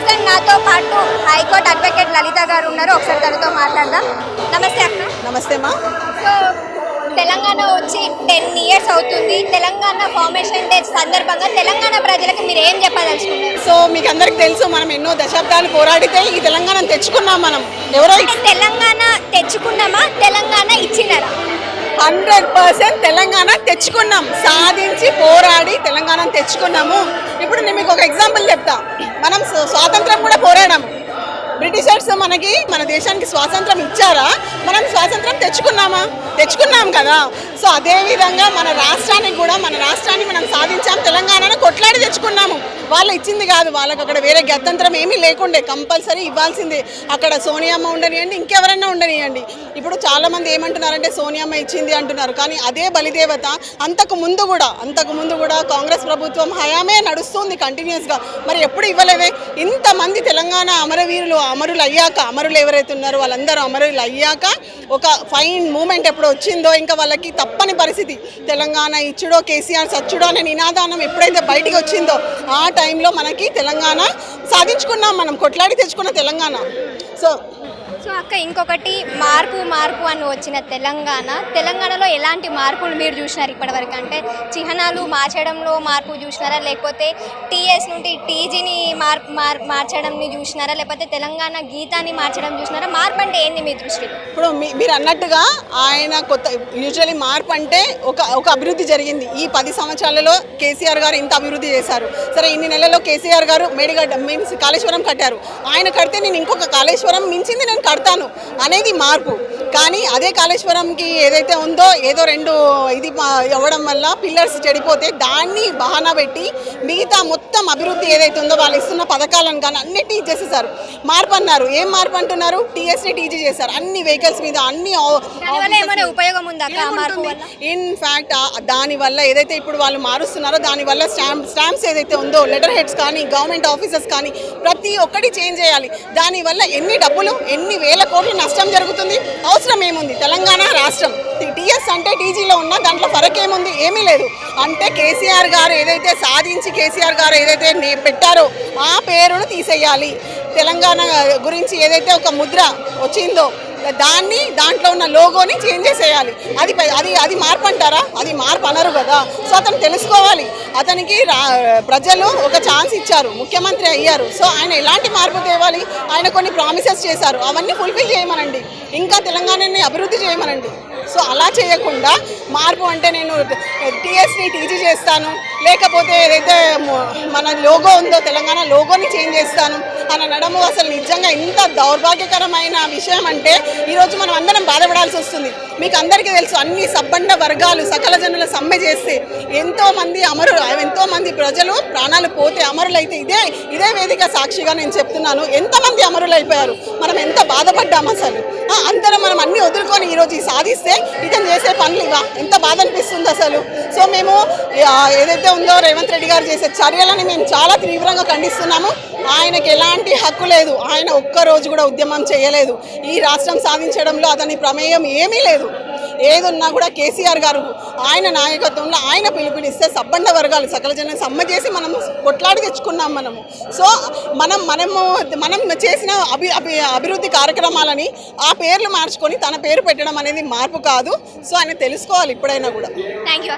Present నాతో పాటు high court advocate లలిత గారు ఉన్నారు. ఒకసారి తనతో మాట్లాడదాం. నమస్తే అక్క. నమస్తే మా. సో తెలంగాణ వచ్చి టెన్ ఇయర్స్ అవుతుంది. తెలంగాణ ఫార్మేషన్ డే సందర్భంగా తెలంగాణ ప్రజలకు మీరు ఏం చెప్పదలుచుకున్నారు? సో మీకు అందరికి తెలుసు మనం ఎన్నో దశాబ్దాలు పోరాడితే ఈ తెలంగాణను తెచ్చుకున్నాం మనం. ఎవరో తెలంగాణ తెచ్చుకున్నామా? తెలంగాణ ఇచ్చినారా? హండ్రెడ్ పర్సెంట్ తెలంగాణ తెచ్చుకున్నాం. సాధించి పోరాడి తెలంగాణను తెచ్చుకున్నాము. ఇప్పుడు నేను మీకు ఒక ఎగ్జాంపుల్ చెప్తా. మనం స్వ- స్వాతంత్రం కూడా పోరాడాము బ్రిటిషర్స్ మనకి మన దేశానికి స్వాతంత్రం ఇచ్చారా? మనం స్వాతంత్రం తెచ్చుకున్నామా? తెచ్చుకున్నాం కదా. సో అదేవిధంగా మన రాష్ట్రానికి కూడా మన రాష్ట్రాన్ని మనం సాధించాం. తెలంగాణను కొట్లాడి తెచ్చుకున్నాము. వాళ్ళు ఇచ్చింది కాదు. వాళ్ళకి అక్కడ వేరే గత్యంతరం ఏమీ లేకుండే. కంపల్సరీ ఇవ్వాల్సిందే. అక్కడ సోనియామ్మ ఉండనియండి ఇంకెవరన్నా ఉండనియండి. ఇప్పుడు చాలామంది ఏమంటున్నారంటే సోనియామ్మ ఇచ్చింది అంటున్నారు. కానీ అదే బలిదేవత అంతకు ముందు కూడా అంతకు ముందు కూడా కాంగ్రెస్ ప్రభుత్వం హయామే నడుస్తుంది కంటిన్యూస్గా మరి ఎప్పుడు ఇవ్వలేవే? ఇంతమంది తెలంగాణ అమరవీరులు అమరులు అయ్యాక అమరులు ఎవరైతే ఉన్నారో వాళ్ళందరూ అమరులు అయ్యాక ఒక ఫైన్ మూమెంట్ ఎప్పుడు వచ్చిందో ఇంకా వాళ్ళకి తప్పని పరిస్థితి. తెలంగాణ ఇచ్చుడో కేసీఆర్ సచ్చుడో అనే నినాదానం ఎప్పుడైతే బయటికి వచ్చిందో ఆ టైంలో మనకి తెలంగాణ సాధించుకున్నాం మనం కొట్లాడి తెచ్చుకున్న తెలంగాణ. సో సో అక్క ఇంకొకటి మార్పు మార్పు అని వచ్చిన తెలంగాణ. తెలంగాణలో ఎలాంటి మార్పులు మీరు చూసినారు ఇప్పటివరకు? అంటే చిహ్నాలు మార్చడంలో మార్పు చూసినారా? లేకపోతే టీఎస్ నుండి టీజీని మార్ మార్ మార్చడంని చూసినారా? లేకపోతే తెలంగాణ గీతాన్ని మార్చడం చూసినారా? మార్పు అంటే ఏంది మీ దృష్టిలో ఇప్పుడు మీ- మీరు అన్నట్టుగా ఆయన కొత్త యూజువల్లీ మార్పు అంటే ఒక ఒక అభివృద్ధి జరిగింది. ఈ పది సంవత్సరాలలో కేసీఆర్ గారు ఇంత అభివృద్ధి చేశారు. సరే ఇన్ని నెలల్లో కేసీఆర్ గారు మేడిగడ్డ మీన్స్ కాళేశ్వరం కట్టారు. ఆయన కడితే నేను ఇంకొక కాళేశ్వరం మించింది నేను కడతాను అనేది మార్పు. కానీ అదే కాళేశ్వరంకి ఏదైతే ఉందో ఏదో రెండు ఇది అవ్వడం వల్ల పిల్లర్స్ చెడిపోతే దాన్ని బహానా పెట్టి మిగతా మొత్తం అభివృద్ధి ఏదైతే ఉందో వాళ్ళు ఇస్తున్న పథకాలను కానీ అన్నిటి ఇచ్చేసేసారు మార్పు అన్నారు. ఏం మార్పు అంటున్నారు? టీఎస్ని టీజీ చేశారు. అన్ని వెహికల్స్ మీద అన్ని దానివల్ల ఉపయోగం ఇన్ ఫ్యాక్ట్ దాని వల్ల ఏదైతే ఇప్పుడు వాళ్ళు మారుస్తున్నారో దాని వల్ల స్టాంప్ స్టాంప్స్ ఏదైతే ఉందో లెటర్ హెడ్స్ కానీ గవర్నమెంట్ ఆఫీసర్స్ కానీ ప్రతి ఒక్కటి చేంజ్ చేయాలి. దాని వల్ల ఎన్ని డబ్బులు ఎన్ని వేల కోట్ల నష్టం జరుగుతుంది. అవసరం ఏముంది? తెలంగాణ రాష్ట్రం. టీఎస్ అంటే టీజీలో ఉన్న దాంట్లో ఫరక్ ఏముంది ఏమీ లేదు. అంటే కేసీఆర్ గారు ఏదైతే సాధించి కేసీఆర్ గారు ఏదైతే పెట్టారో ఆ పేరును తీసేయాలి. తెలంగాణ గురించి ఏదైతే ఒక ముద్ర వచ్చిందో దాన్ని దాంట్లో ఉన్న లోగోని చేంజ్ చేసేయాలి అది అది అది మార్పు అంటారా అది మార్పు అనరు కదా సో అతను తెలుసుకోవాలి అతనికి రా ప్రజలు ఒక ఛాన్స్ ఇచ్చారు ముఖ్యమంత్రి అయ్యారు సో ఆయన ఎలాంటి మార్పు తేవాలి ఆయన కొన్ని ప్రామిసెస్ చేశారు అవన్నీ ఫుల్ఫిల్ చేయమనండి ఇంకా తెలంగాణని అభివృద్ధి చేయమనండి సో అలా చేయకుండా మార్పు అంటే నేను టీఎస్ని టీజీ చేస్తాను లేకపోతే ఏదైతే మన లోగో ఉందో తెలంగాణ లోగోని చేంజ్ చేస్తాను అని అనడము అసలు నిజంగా ఇంత దౌర్భాగ్యకరమైన విషయం అంటే ఈరోజు మనం అందరం బాధపడాల్సి వస్తుంది. మీకు అందరికీ తెలుసు అన్ని సబ్బండ వర్గాలు సకల జనుల సమ్మె చేస్తే ఎంతోమంది అమరులు ఎంతోమంది ప్రజలు ప్రాణాలు పోతే అమరులైతే ఇదే ఇదే వేదిక సాక్షిగా నేను చెప్తున్నాను. ఎంతమంది అమరులు అయిపోయారు మనం ఎంత బాధపడ్డాం అసలు? అందరం మనం అన్ని వదులుకొని ఈరోజు సాధిస్తే ఇతను చేసే పనులు ఇవా? ఎంత బాధ అనిపిస్తుంది అసలు. సో మేము ఏదైతే ఉందో రేవంత్ రెడ్డి గారు చేసే చర్యలని మేము చాలా తీవ్రంగా ఖండిస్తున్నాము. ఆయనకి ఎలాంటి హక్కు లేదు. ఆయన ఒక్క రోజు కూడా ఉద్యమం చేయలేదు. ఈ రాష్ట్రం సాధించడంలో అతని ప్రమేయం ఏమీ లేదు. ఏదున్నా కూడా కేసీఆర్ గారు ఆయన నాయకత్వంలో ఆయన పిలుపునిస్తే సబ్బండ వర్గాలు సకల జనం సమ్మ చేసి మనం కొట్లాడి తెచ్చుకున్నాం మనము. సో మనం మనము మనం చేసిన అభి అభి అభివృద్ధి కార్యక్రమాలని ఆ పేర్లు మార్చుకొని తన పేరు పెట్టడం అనేది మార్పు కాదు. సో ఆయన తెలుసుకోవాలి ఇప్పుడైనా కూడా. Thank you